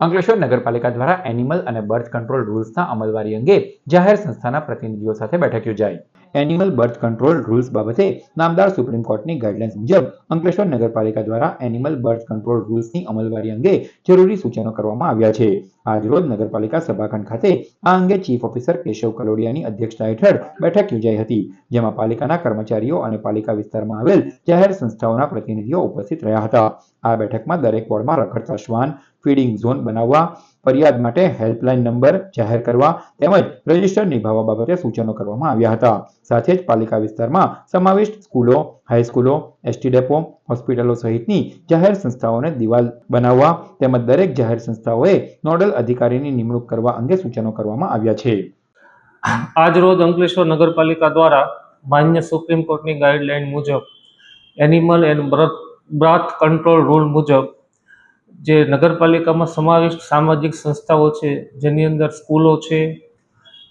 અંકલેશ્વર નગરપાલિકા દ્વારા એનિમલ અને બર્થ કંટ્રોલ રૂલ્સના અમલવારી અંગે જાહેર સંસ્થાના પ્રતિનિધિઓ સાથે બેઠક યોજાઈ. એનિમલ બર્થ કંટ્રોલ રૂલ્સ બાબતે નામદાર સુપ્રીમ કોર્ટની ગાઈડલાઇન્સ મુજબ અંકલેશ્વર નગરપાલિકા દ્વારા એનિમલ બર્થ કંટ્રોલ રૂલ્સની અમલવારી અંગે જરૂરી સૂચનો કરવામાં આવ્યા છે. આજરોજ નગરપાલિકા સભાખંડ ખાતે આ અંગે ચીફ ઓફિસર કેશવ કલોડિયાની અધ્યક્ષતા હેઠળ બેઠક યોજાઈ હતી, જેમાં પાલિકાના કર્મચારીઓ અને પાલિકા વિસ્તારમાં આવેલ જાહેર સંસ્થાઓના પ્રતિનિધિઓ ઉપસ્થિત રહ્યા હતા. આ બેઠકમાં દરેક વોર્ડમાં રખડતા શ્વાન, ફીડિંગ ઝોન બનાવવા ફરિયાદ માટે હેલ્પલાઇન નંબર જાહેર કરવા તેમજ રજિસ્ટર નિભાવવા બાબતે સૂચનો કરવામાં આવ્યા હતા. સાથે જ પાલિકા વિસ્તારમાં સમાવિષ્ટ સ્કૂલો હાઈસ્કૂલો એસટી ડેપો, હોસ્પિટલો સહિતની જાહેર સંસ્થાઓને દિવાલ બનાવવા તેમજ દરેક જાહેર સંસ્થાઓએ નોડલ અધિકારીની નિમણૂક કરવા અંગે સૂચનો કરવામાં આવ્યા છે. આજ રોજ અંકલેશ્વર નગરપાલિકા દ્વારા માન્ય સુપ્રીમ કોર્ટની ગાઈડલાઈન મુજબ animal and birth control rule મુજબ જે નગરપાલિકામાં સમાવિષ્ટ સામાજિક સંસ્થાઓ છે, જેની અંદર સ્કૂલો છે,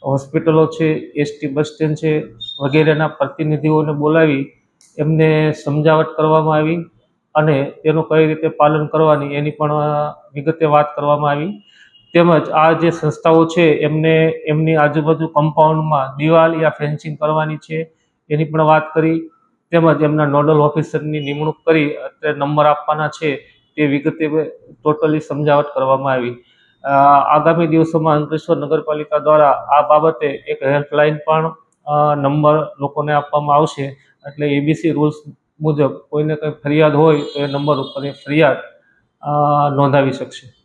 હોસ્પિટલો છે, એસટી બસ સ્ટેન્ડ છે, વગેરેના પ્રતિનિધિઓને બોલાવી એમને સમજાવટ કરવામાં આવી અને તેનું કઈ રીતે પાલન કરવાની એની પણ વિગતે વાત કરવામાં આવી. તેમજ આ જે સંસ્થાઓ છે, એમને, એમની આજુબાજુ કમ્પાઉન્ડમાં દિવાલ યા ફેન્સિંગ કરવાની છે, એની પણ વાત કરી. તેમજ એમના નોડલ ઓફિસરની નિમણૂક કરી, અત્યારે નંબર આપવાના છે. તે વિગતે ટોટલી સમજાવટ કરવામાં આવી. આગામી દિવસોમાં અંકલેશ્વર નગરપાલિકા દ્વારા આ બાબતે એક હેલ્પલાઇન પણ નંબર લોકોને આપવામાં આવશે. એટલે એબીસી રૂલ્સ મુજબ કોઈને કંઈ ફરિયાદ હોય તો એ નંબર ઉપર એ ફરિયાદ નોંધાવી શકશે.